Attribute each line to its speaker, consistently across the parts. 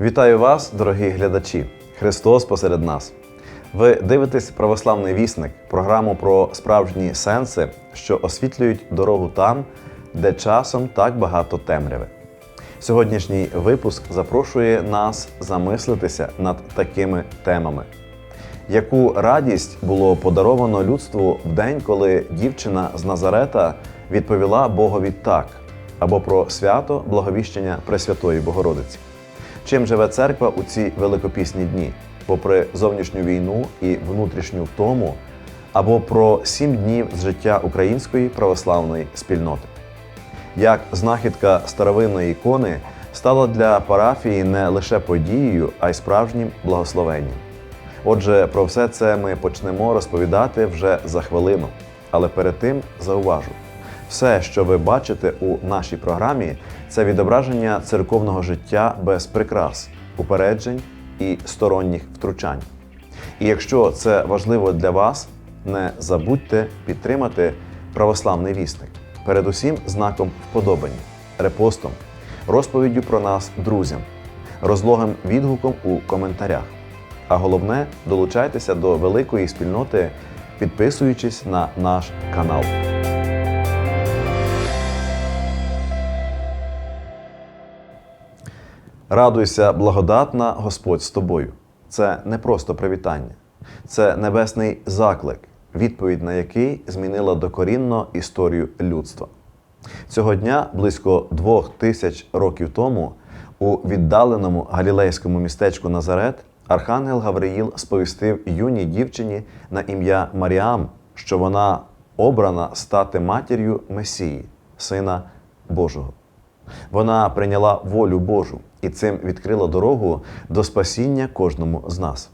Speaker 1: Вітаю вас, дорогі глядачі! Христос посеред нас. Ви дивитесь православний вісник, програму про справжні сенси, що освітлюють дорогу там, де часом так багато темряви. Сьогоднішній випуск запрошує нас замислитися над такими темами. Яку радість було подаровано людству в день, коли дівчина з Назарета відповіла Богові так, або про свято благовіщення Пресвятої Богородиці? Чим живе церква у ці великопісні дні, попри зовнішню війну і внутрішню втому, або про сім днів з життя української православної спільноти? Як знахідка старовинної ікони стала для парафії не лише подією, а й справжнім благословенням. Отже, про все це ми почнемо розповідати вже за хвилину. Але перед тим зауважу: все, що ви бачите у нашій програмі, це відображення церковного життя без прикрас, упереджень і сторонніх втручань. І якщо це важливо для вас, не забудьте підтримати православний вісник, передусім знаком вподобання, репостом, розповіддю про нас друзям, розлогим відгуком у коментарях. А головне, долучайтеся до великої спільноти, підписуючись на наш канал. Радуйся, благодатна Господь з тобою. Це не просто привітання, це небесний заклик, відповідь на який змінила докорінно історію людства. Цього дня, близько двох тисяч років тому, у віддаленому галілейському містечку Назарет, Архангел Гавриїл сповістив юній дівчині на ім'я Маріам, що вона обрана стати матір'ю Месії, Сина Божого. Вона прийняла волю Божу і цим відкрила дорогу до спасіння кожному з нас.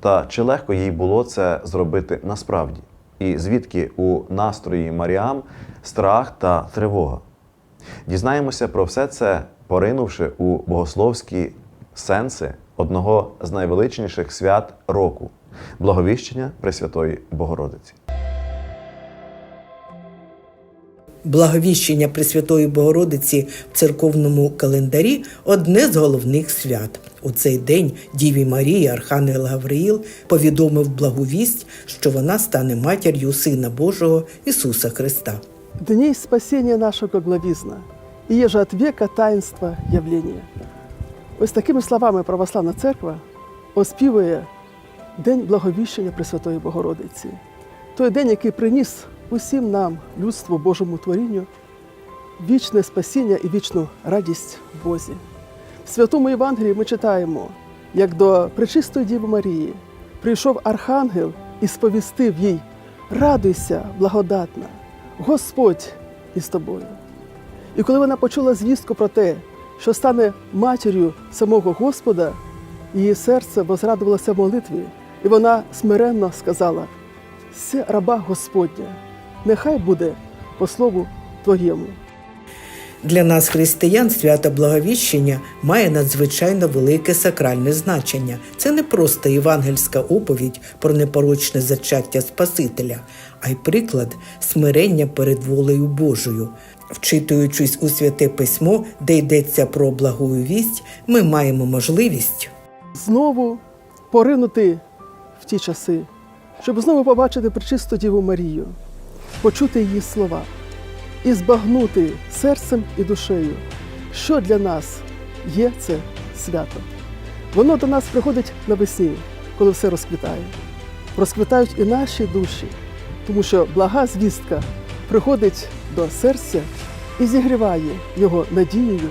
Speaker 1: Та чи легко їй було це зробити насправді? І звідки у настрої Маріам страх та тривога? Дізнаємося про все це, поринувши у богословські сенси одного з найвеличніших свят року благовіщення Пресвятої Богородиці.
Speaker 2: Благовіщення Пресвятої Богородиці в церковному календарі одне з головних свят. У цей день Діві Марії Архангел Гавриїл повідомив благовість, що вона стане матір'ю Сина Божого Ісуса Христа.
Speaker 3: Дней спасения нашего главизна, и еже от века таїнства явлення. Ось такими словами православна церква оспівує День благовіщення Пресвятої Богородиці, той день, який приніс усім нам, людству Божому творінню, вічне спасіння і вічну радість в Бозі. В Святому Євангелії ми читаємо, як до Пречистої Діви Марії прийшов архангел і сповістив їй: Радуйся, благодатна, Господь із тобою. І коли вона почула звістку про те, що стане матір'ю самого Господа, її серце возрадувалося в молитві, і вона смиренно сказала: Се раба Господня, нехай буде по слову Твоєму.
Speaker 2: Для нас, християн, свято Благовіщення має надзвичайно велике сакральне значення. Це не просто євангельська оповідь про непорочне зачаття Спасителя, а й приклад смирення перед волею Божою. Вчитуючись у святе письмо, де йдеться про благую вість, ми маємо можливість
Speaker 3: Знову поринути в ті часи, щоб знову побачити пречисту Діву Марію, почути її слова і збагнути серцем і душею, що для нас є це свято. Воно до нас приходить навесні, коли все розквітає. Розквітають і наші душі, тому що блага звістка приходить до серця і зігріває його надією,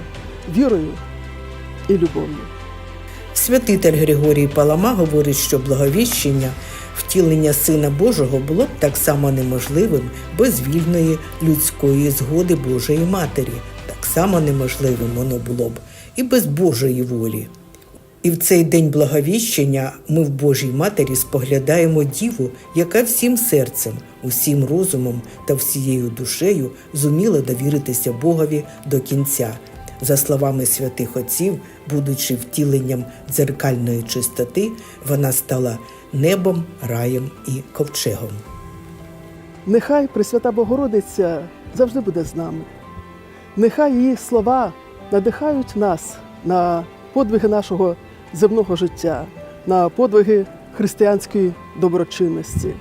Speaker 3: вірою і любов'ю.
Speaker 2: Святитель Григорій Палама говорить, що благовіщення, втілення Сина Божого було б так само неможливим без вільної людської згоди Божої Матері. Так само неможливим воно було б і без Божої волі. І в цей день благовіщення ми в Божій Матері споглядаємо Діву, яка всім серцем, усім розумом та всією душею зуміла довіритися Богові до кінця. За словами святих отців, будучи втіленням дзеркальної чистоти, вона стала небом, раєм і ковчегом.
Speaker 3: Нехай Пресвята Богородиця завжди буде з нами. Нехай її слова надихають нас на подвиги нашого земного життя, на подвиги християнської доброчинності.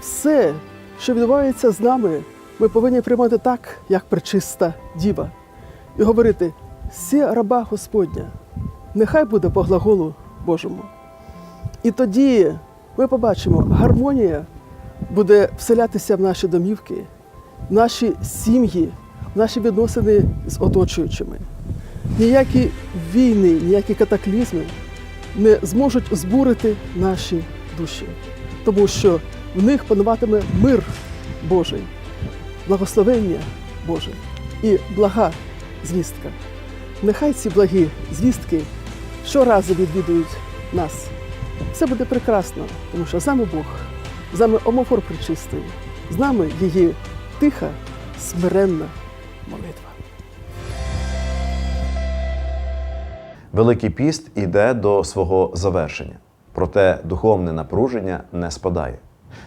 Speaker 3: Все, що відбувається з нами, ми повинні приймати так, як пречиста діва, і говорити: «Сє раба Господня, нехай буде по глаголу Божому. І тоді ми побачимо, гармонія буде вселятися в наші домівки, в наші сім'ї, в наші відносини з оточуючими. Ніякі війни, ніякі катаклізми не зможуть збурити наші душі, тому що в них пануватиме мир Божий, благословення Боже і блага звістка. Нехай ці благі звістки щоразу відвідують нас. Все буде прекрасно, тому що з нами Бог, з нами омофор причистий, з нами її тиха, смиренна молитва.
Speaker 1: Великий піст іде до свого завершення, проте духовне напруження не спадає.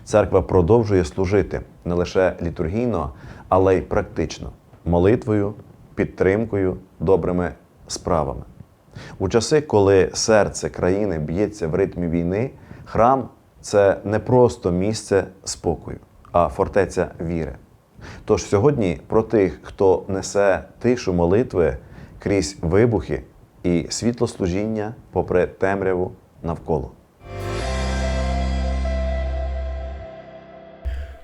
Speaker 1: Церква продовжує служити не лише літургійно, але й практично молитвою, підтримкою, добрими справами. У часи, коли серце країни б'ється в ритмі війни, храм це не просто місце спокою, а фортеця віри. Тож сьогодні про тих, хто несе тишу молитви крізь вибухи і світлослужіння попри темряву навколо.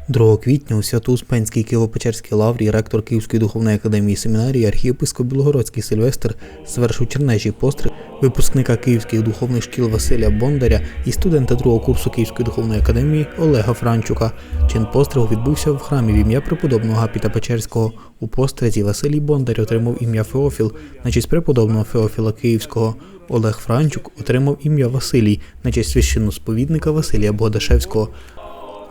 Speaker 4: 2 квітня у Свято-Успенській Києво-Печерській лаврі ректор Київської духовної академії семінарії архієпископ Білогородський Сильвестр звершив чернечий постріл випускника київських духовних шкіл Василя Бондаря і студента другого курсу Київської духовної академії Олега Франчука. Чин пострілу відбувся в храмі в ім'я преподобного Гапіта Печерського. У пострязі Василій Бондар отримав ім'я Феофіл на честь преподобного Феофіла Київського. Олег Франчук отримав ім'я Василій на честь священносповідника Василія Богдашевського.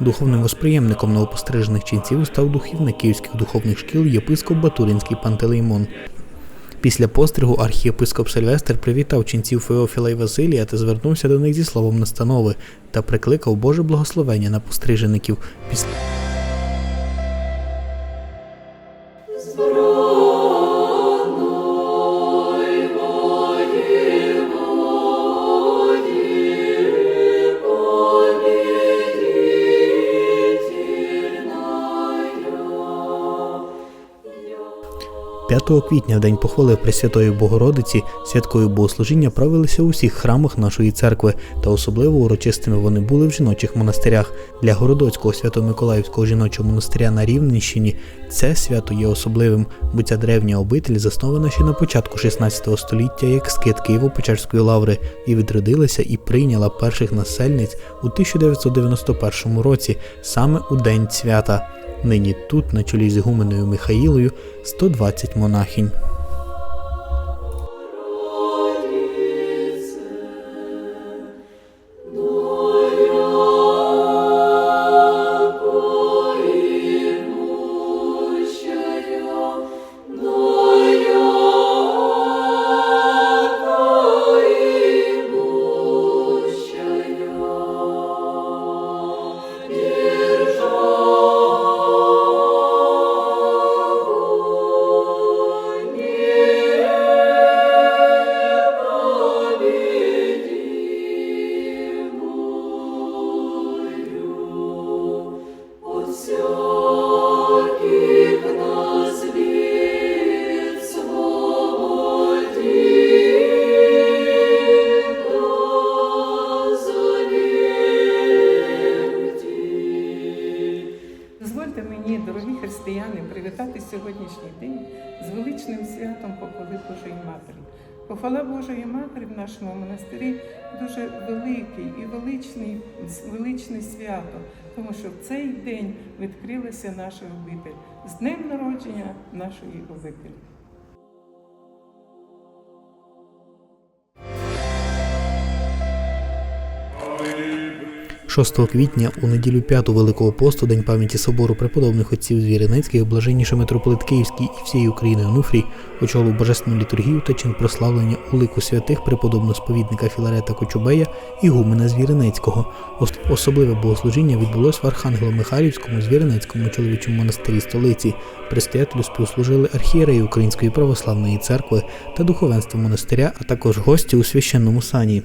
Speaker 4: Духовним восприємником новопострижених ченців став духівник київських духовних шкіл єпископ Батуринський Пантелеймон. Після постригу архієпископ Сильвестр привітав ченців Феофіла і Василія та звернувся до них зі словом настанови та прикликав Боже благословення на пострижеників. 5 квітня, день похвали Пресвятої Богородиці, святкою богослужіння правилися у всіх храмах нашої церкви, та особливо урочистими вони були в жіночих монастирях. Для Городоцького Свято-Миколаївського жіночого монастиря на Рівненщині це свято є особливим, бо ця древня обитель заснована ще на початку 16 століття як скит Києво-Печерської лаври і відродилася і прийняла перших насельниць у 1991 році, саме у день свята. Нині тут, на чолі з Гуменою Михаїлою, 120 монахінь.
Speaker 5: Oh. Похвала Божої Матері в нашому монастирі дуже великий і величний, величне свято, тому що в цей день відкрилася наша обитель з днем народження нашої обителі.
Speaker 4: 6 квітня у неділю 5 Великого посту, День пам'яті собору преподобних отців Звіриницьких, блаженніший митрополит Київський і всієї України Онуфрій очолив божественну літургію та чин прославлення у лику святих преподобного сповідника Філарета Кочубея і гумена Звіринецького. Ос- Особливе богослужіння відбулось в Архангело-Михайлівському Звіринецькому чоловічому монастирі столиці. Предстоятелю співслужили архієреї Української православної церкви та духовенство монастиря, а також гості у священному сані.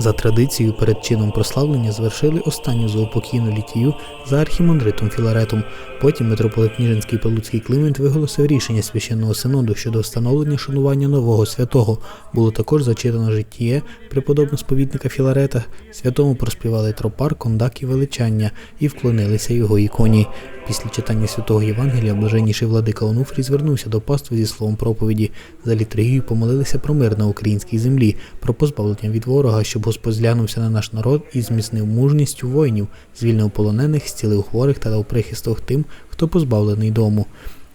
Speaker 4: За традицією перед чином прославлення звершили останню заупокійну літію за архімандритом Філаретом. Потім митрополит Ніжинський Палуцький Климент виголосив рішення священного синоду щодо встановлення шанування нового святого. Було також зачитано життєє преподобного сповідника Філарета. Святому проспівали тропар, кондак і величання і вклонилися його іконі. Після читання святого Євангелія блаженніший владика Онуфрій звернувся до пастви зі словом проповіді. За літургією помолилися про мир на українській землі, про позбавлення від ворога, щоб Господь зглянувся на наш народ і зміцнив мужністю воїнів, звільнив полонених, зцілив хворих та дав прихисток тим, хто позбавлений дому.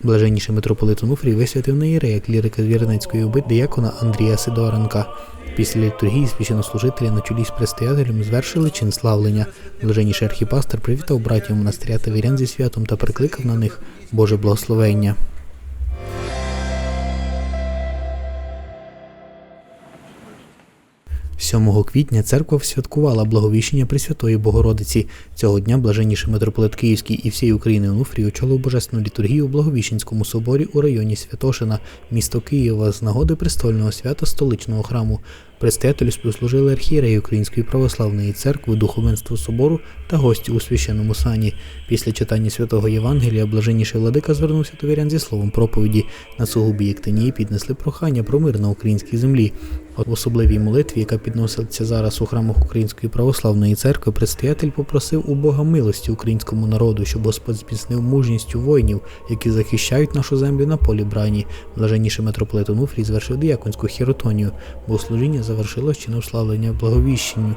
Speaker 4: Блаженніший митрополит Онуфрій висвятив на єрея клірика Звірницької уби диякона Андрія Сидоренка. Після літургії священнослужителі на чолі з предстоятелем звершили чин славлення. Блаженніший архіпастер привітав братів монастиря та вірян зі святом та прикликав на них Боже благословення. – 7 квітня церква святкувала благовіщення Пресвятої Богородиці. Цього дня блаженніший митрополит Київський і всієї України Онуфрій очолив божественну літургію у Благовіщенському соборі у районі Святошина, місто Києва, з нагоди престольного свята столичного храму. Предстоятелю співслужили архієреї Української православної церкви, духовенство собору та гості у священному сані. Після читання святого Євангелія блаженніший владика звернувся до вірян зі словом проповіді. На сугубі Єктинії піднесли прохання про мир на українській землі. В особливій молитві, яка підноситься зараз у храмах Української православної церкви, предстоятель попросив у Бога милості українському народу, щоб Господь зміцнив мужністю воїнів, які захищають нашу землю на полі брані. Блаженніший митрополит Онуфрій звершив дияконську хіротонію. Богослужіння завершилось чином славлення благовіщенню.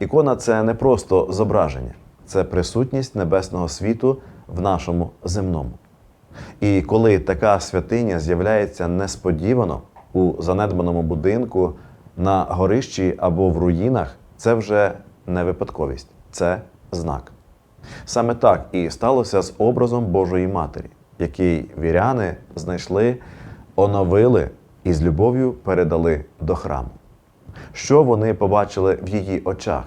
Speaker 1: Ікона це не просто зображення, це присутність небесного світу в нашому земному. І коли така святиня з'являється несподівано у занедбаному будинку, на горищі або в руїнах, це вже не випадковість, це знак. Саме так і сталося з образом Божої Матері, який віряни знайшли, оновили і з любов'ю передали до храму. Що вони побачили в її очах,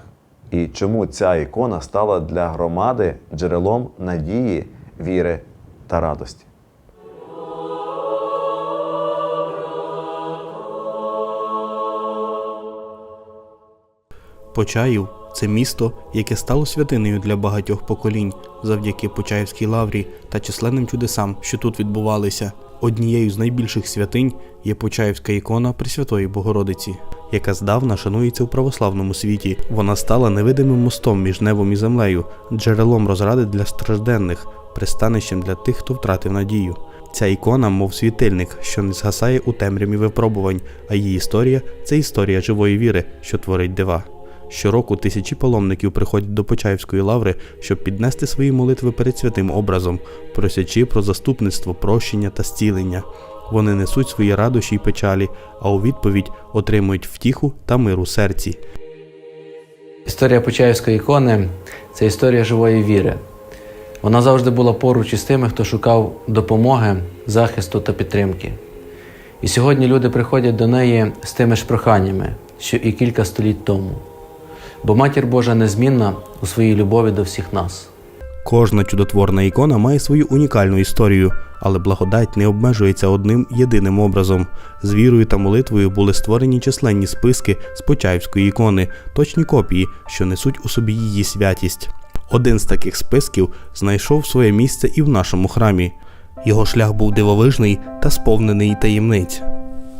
Speaker 1: і чому ця ікона стала для громади джерелом надії, віри та радості.
Speaker 4: Почаїв це місто, яке стало святинею для багатьох поколінь завдяки Почаївській лаврі та численним чудесам, що тут відбувалися. Однією з найбільших святинь є Почаївська ікона Пресвятої Богородиці, яка здавна шанується у православному світі. Вона стала невидимим мостом між небом і землею, джерелом розради для стражденних, пристанищем для тих, хто втратив надію. Ця ікона, мов світильник, що не згасає у темряві випробувань, а її історія це історія живої віри, що творить дива. Щороку тисячі паломників приходять до Почаївської лаври, щоб піднести свої молитви перед святим образом, просячи про заступництво, прощення та зцілення. Вони несуть свої радощі й печалі, а у відповідь отримують втіху та мир у серці.
Speaker 6: Історія Почаївської ікони це історія живої віри. Вона завжди була поруч із тими, хто шукав допомоги, захисту та підтримки. І сьогодні люди приходять до неї з тими ж проханнями, що і кілька століть тому. Бо Матір Божа незмінна у своїй любові до всіх нас.
Speaker 4: Кожна чудотворна ікона має свою унікальну історію, але благодать не обмежується одним єдиним образом. З вірою та молитвою були створені численні списки з Почаївської ікони, точні копії, що несуть у собі її святість. Один з таких списків знайшов своє місце і в нашому храмі. Його шлях був дивовижний та сповнений таємниць.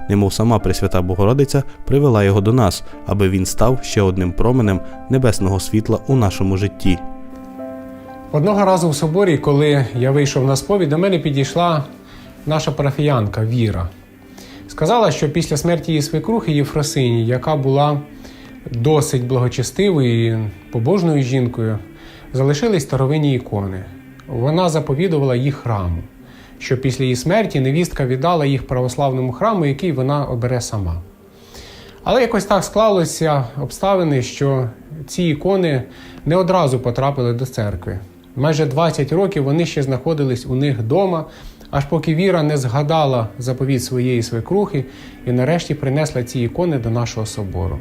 Speaker 4: Немов сама Пресвята Богородиця привела його до нас, аби він став ще одним променем небесного світла у нашому житті.
Speaker 7: Одного разу в соборі, коли я вийшов на сповідь, до мене підійшла наша парафіянка Віра. Сказала, що після смерті її свекрухи Єфросині, яка була досить благочестивою і побожною жінкою, залишились старовинні ікони. Вона заповідувала їх храму, що після її смерті невістка віддала їх православному храму, який вона обере сама. Але якось так склалося обставини, що ці ікони не одразу потрапили до церкви. Майже 20 років вони ще знаходились у них вдома, аж поки Віра не згадала заповідь своєї свекрухи і нарешті принесла ці ікони до нашого собору.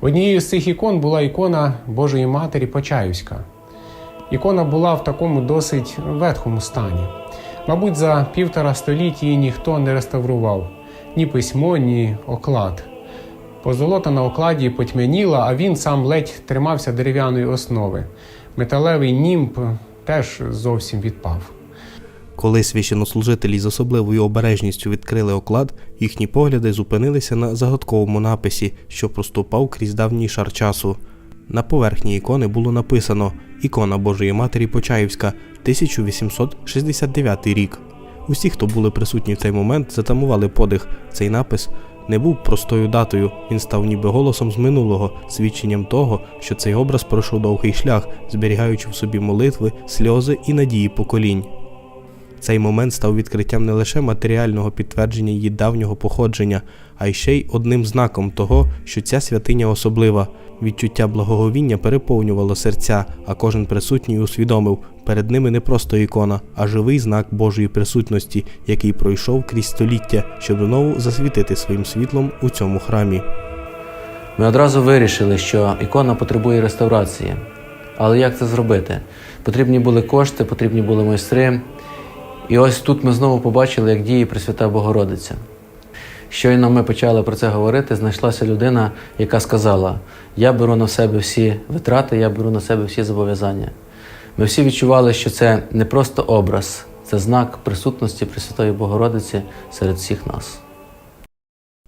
Speaker 7: Однією з цих ікон була ікона Божої Матері Почаївська. Ікона була в такому досить ветхому стані. Мабуть, за півтора століття її ніхто не реставрував ні письмо, ні оклад. Позолота на окладі потьмяніла, а він сам ледь тримався дерев'яної основи. Металевий німб теж зовсім відпав.
Speaker 8: Коли священнослужителі з особливою обережністю відкрили оклад, їхні погляди зупинилися на загадковому написі, що проступав крізь давній шар часу. На поверхні ікони було написано Ікона Божої Матері Почаївська, 1869 рік. Усі, хто були присутні в цей момент, затамували подих. Цей напис не був простою датою, він став ніби голосом з минулого, свідченням того, що цей образ пройшов довгий шлях, зберігаючи в собі молитви, сльози і надії поколінь. Цей момент став відкриттям не лише матеріального підтвердження її давнього походження, а й ще й одним знаком того, що ця святиня особлива. Відчуття благоговіння переповнювало серця, а кожен присутній усвідомив, перед ними не просто ікона, а живий знак Божої присутності, який пройшов крізь століття, щоб знову засвітити своїм світлом у цьому храмі.
Speaker 6: Ми одразу вирішили, що ікона потребує реставрації. Але як це зробити? Потрібні були кошти, потрібні були майстри. І ось тут ми знову побачили, як діє Пресвята Богородиця. Щойно ми почали про це говорити, знайшлася людина, яка сказала: Я беру на себе всі витрати, я беру на себе всі зобов'язання. Ми всі відчували, що це не просто образ, це знак присутності Пресвятої Богородиці серед всіх нас.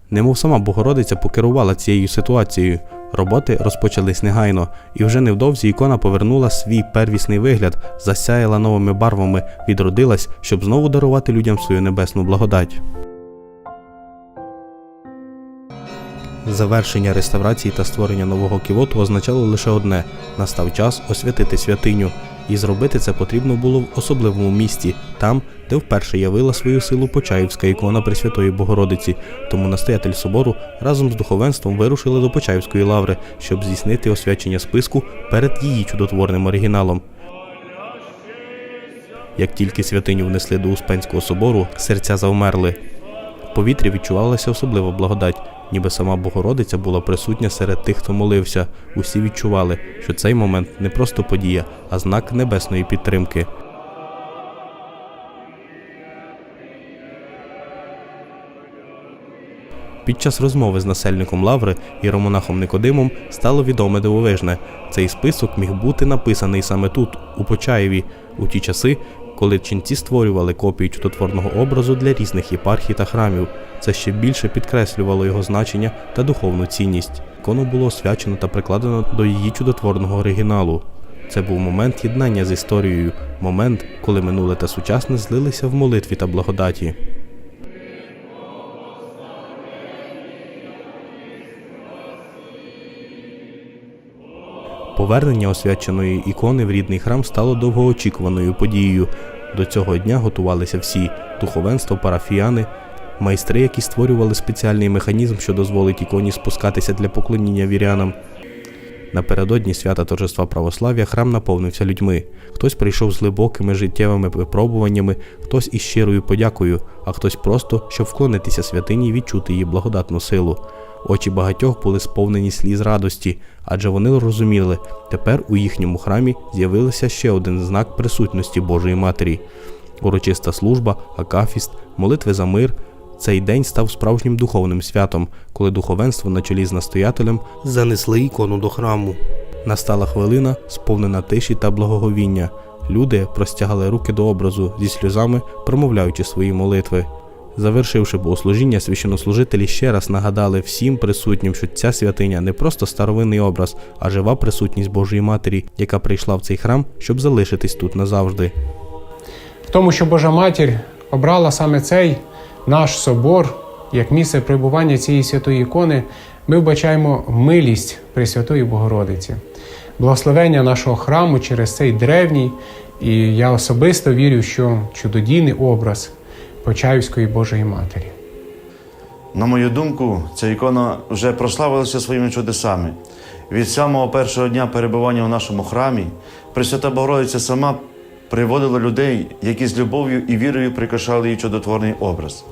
Speaker 8: Немов сама Богородиця покерувала цією ситуацією. Роботи розпочались негайно, і вже невдовзі ікона повернула свій первісний вигляд, засяяла новими барвами, відродилась, щоб знову дарувати людям свою небесну благодать. Завершення реставрації та створення нового ківоту означало лише одне: настав час освятити святиню, і зробити це потрібно було в особливому місці, там, де вперше явила свою силу Почаївська ікона Пресвятої Богородиці. Тому настоятель собору разом з духовенством вирушили до Почаївської лаври, щоб здійснити освячення списку перед її чудотворним оригіналом. Як тільки святиню внесли до Успенського собору, серця завмерли. В повітрі відчувалася особлива благодать, ніби сама Богородиця була присутня серед тих, хто молився. Усі відчували, що цей момент не просто подія, а знак небесної підтримки. Під час розмови з насельником Лаври і ромонахом Никодимом стало відоме дивовижне. Цей список міг бути написаний саме тут, у Почаєві, у ті часи, коли ченці створювали копії чудотворного образу для різних єпархій та храмів. Це ще більше підкреслювало його значення та духовну цінність. Ікону було освячено та прикладено до її чудотворного оригіналу. Це був момент єднання з історією, момент, коли минуле та сучасне злилися в молитві та благодаті. Повернення освяченої ікони в рідний храм стало довгоочікуваною подією. До цього дня готувалися всі духовенство, парафіяни, майстри, які створювали спеціальний механізм, що дозволить іконі спускатися для поклоніння вірянам. Напередодні свята торжества православ'я храм наповнився людьми. Хтось прийшов з глибокими життєвими випробуваннями, хтось із щирою подякою, а хтось просто, щоб вклонитися святині і відчути її благодатну силу. Очі багатьох були сповнені сліз радості, адже вони розуміли, тепер у їхньому храмі з'явився ще один знак присутності Божої Матері. Урочиста служба, акафіст, молитви за мир. Цей день став справжнім духовним святом, коли духовенство на чолі з настоятелем занесли ікону до храму. Настала хвилина, сповнена тиші та благоговіння. Люди простягали руки до образу зі сльозами, промовляючи свої молитви. Завершивши богослужіння, священнослужителі ще раз нагадали всім присутнім, що ця святиня не просто старовинний образ, а жива присутність Божої Матері, яка прийшла в цей храм, щоб залишитись тут назавжди.
Speaker 7: В тому, що Божа Матір обрала саме цей наш собор як місце прибування цієї святої ікони, ми вбачаємо милість Пресвятої Богородиці, благословення нашого храму через цей древній, і я особисто вірю, що чудодійний образ Почаївської Божої Матері.
Speaker 9: На мою думку, ця ікона вже прославилася своїми чудесами. Від самого першого дня перебування у нашому храмі Пресвята Богородиця сама приводила людей, які з любов'ю і вірою прикрашали її чудотворний образ.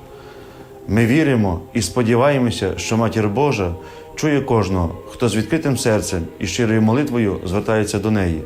Speaker 9: Ми віримо і сподіваємося, що Матір Божа чує кожного, хто з відкритим серцем і щирою молитвою звертається до неї.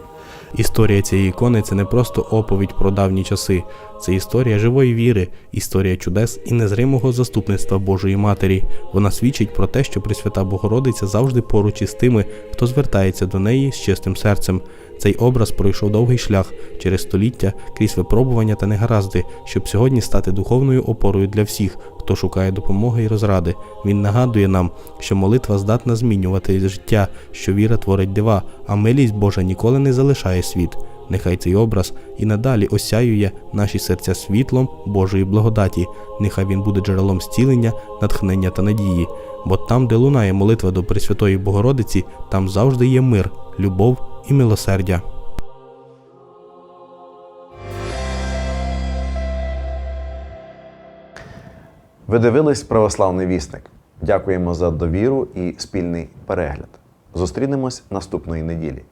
Speaker 8: Історія цієї ікони це не просто оповідь про давні часи, це історія живої віри, історія чудес і незримого заступництва Божої Матері. Вона свідчить про те, що Пресвята Богородиця завжди поруч із тими, хто звертається до неї з чистим серцем. Цей образ пройшов довгий шлях через століття крізь випробування та негаразди, щоб сьогодні стати духовною опорою для всіх, хто шукає допомоги і розради. Він нагадує нам, що молитва здатна змінювати життя, що віра творить дива, а милість Божа ніколи не залишає світ. Нехай цей образ і надалі осяює наші серця світлом Божої благодаті. Нехай він буде джерелом зцілення, натхнення та надії. Бо там, де лунає молитва до Пресвятої Богородиці, там завжди є мир, любов і милосердя.
Speaker 1: Ви дивились православний вісник. Дякуємо за довіру і спільний перегляд. Зустрінемось наступної неділі.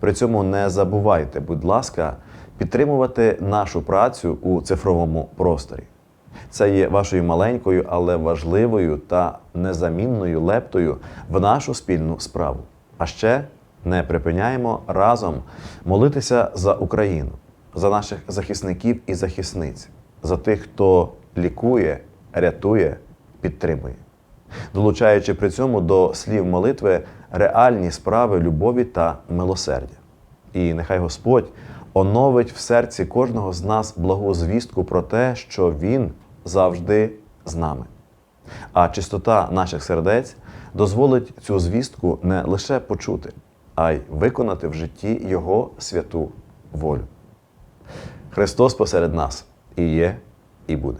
Speaker 1: При цьому не забувайте, будь ласка, підтримувати нашу працю у цифровому просторі. Це є вашою маленькою, але важливою та незамінною лептою в нашу спільну справу. А ще не припиняємо разом молитися за Україну, за наших захисників і захисниць, за тих, хто лікує, рятує, підтримує, долучаючи при цьому до слів молитви реальні справи любові та милосердя. І нехай Господь оновить в серці кожного з нас благу звістку про те, що Він завжди з нами. А чистота наших сердець дозволить цю звістку не лише почути, а й виконати в житті Його святу волю. Христос посеред нас і є, і буде.